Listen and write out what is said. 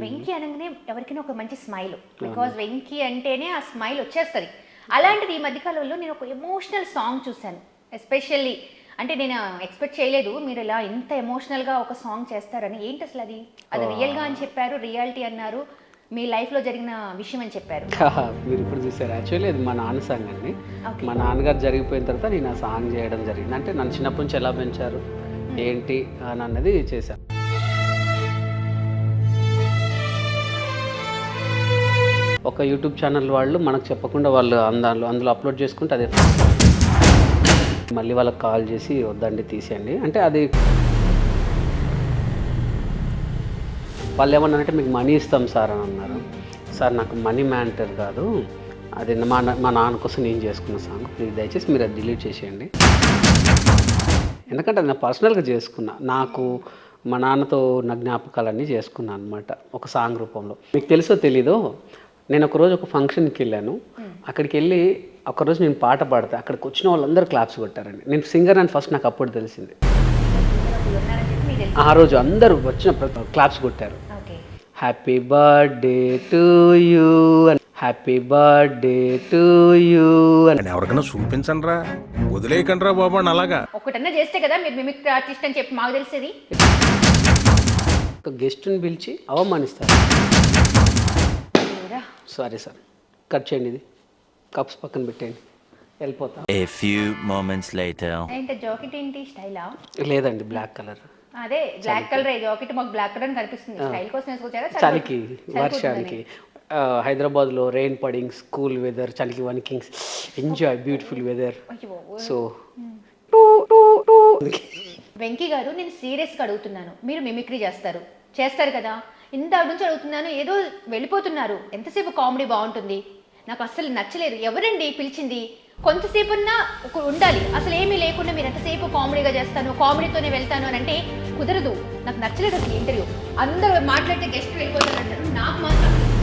వెంకీ అనగానే ఎవరికైనా ఒక మంచి స్మైల్ బికాస్ వెంకీ అంటేనే ఆ స్మైల్ వచ్చేస్తుంది. అలాంటిది ఈ మధ్యకాలంలో నేను ఒక ఎమోషనల్ సాంగ్ చూశాను. ఎస్పెషల్లీ అంటే నేను ఎక్స్పెక్ట్ చేయలేదు మీరు ఇలా ఇంత ఎమోషనల్గా ఒక సాంగ్ చేస్తారని. ఏంటి అసలు అది? అది రియల్గా అని చెప్పారు రియాలిటీ అన్నారు మీ లైఫ్లో జరిగిన విషయం అని చెప్పారు. మీరు ఇప్పుడు చూసారు. యాక్చువల్లీ అది మా నాన్న సాంగ్ అండి. మా నాన్నగారు జరిగిపోయిన తర్వాత నేను ఆ సాంగ్ చేయడం జరిగింది. అంటే నన్ను చిన్నప్పటి నుంచి ఎలా పెంచారు? Hmm. ఏంటి? అని అన్నది చేశాను. ఒక యూట్యూబ్ ఛానల్ వాళ్ళు మనకు చెప్పకుండా వాళ్ళు అందులో అందులో అప్లోడ్ చేసుకుంటే అదే మళ్ళీ వాళ్ళకి కాల్ చేసి వద్దండి తీసేయండి. అంటే అది వాళ్ళు ఏమన్నారంటే మీకు మనీ ఇస్తాం సార్ అని అన్నారు. సార్ నాకు మనీ మ్యాటర్ కాదు. అది మా మా నాన్న కోసం నేను చేసుకున్న సాంగ్. ప్లీజ్ దయచేసి మీరు అది డిలీట్ చేసేయండి. ఎందుకంటే అది నా పర్సనల్గా చేసుకున్నా. నాకు మా నాన్నతో నా జ్ఞాపకాలన్నీ చేసుకున్నాను అనమాట ఒక సాంగ్ రూపంలో. మీకు తెలుసో తెలీదో నేను ఒకరోజు ఒక ఫంక్షన్కి వెళ్ళాను. అక్కడికి వెళ్ళి ఒకరోజు నేను పాట పాడితే. అక్కడికి వచ్చిన వాళ్ళందరూ క్లాప్స్ కొట్టారండి. నేను సింగర్ అని ఫస్ట్ నాకు అప్పుడు తెలిసింది. ఆ రోజు అందరూ వచ్చిన ప్రతి క్లాప్స్ కొట్టారు. Okay. Happy birthday to you అని. హ్యాపీ బర్త్డే టు యూ అని. అని ఎవరికైనా చూపించండి రా వదిలేయకండి రా బాబు అని అలాగా. ఒకటన్నా చేస్తే కదా మీరు మిమిక్ ఆర్టిస్ట్ అని చెప్పి మాకు తెలిసేది. ఒక గెస్ట్ని పిలిచి అవమానిస్తారు. దేవుడా. సారీ సార్ కట్ చేయండి ఇది. కప్స్ పక్కన పెట్టేయండి. వెళ్ళిపోతా. A few moments later. ఏంటి జాకెట్ ఏంటి? స్టైలా? లేదండి బ్లాక్ కలర్. అదే బ్లాక్ కలర్. జాకెట్ మాకు బ్లాక్ కలర్ అని కనిపిస్తుంది. స్టైల్ కోసం వేసుకొచ్చారా? చలికి వర్షానికి. ఆ, హైదరాబాద్లో రెయిన్ పడింగ్ స్కూల్ వెదర్ చలికి వనికింగ్స్ enjoy beautiful weather so Venky garu నేను సీరియస్గా అడుగుతున్నాను. మీరు మిమిక్రీ చేస్తారు. చేస్తారు కదా? ఇంత నుంచి అడుగుతున్నాను ఏదో వెళ్ళిపోతున్నారు. ఎంతసేపు కామెడీ బాగుంటుంది? నాకు అస్సలు నచ్చలేదు. ఎవరండి పిలిచింది? కొంతసేపున్నా ఒక ఉండాలి. అసలు ఏమీ లేకుండా మీరు ఎంతసేపు కామెడీగా చేస్తాను కామెడీతోనే వెళ్తాను అని అంటే కుదరదు. నాకు నచ్చలేదు అసలు ఇంటర్వ్యూ. అందరూ మాట్లాడితే గెస్ట్ వెళ్ళిపోతారు అంటారు నాకు మాత్రం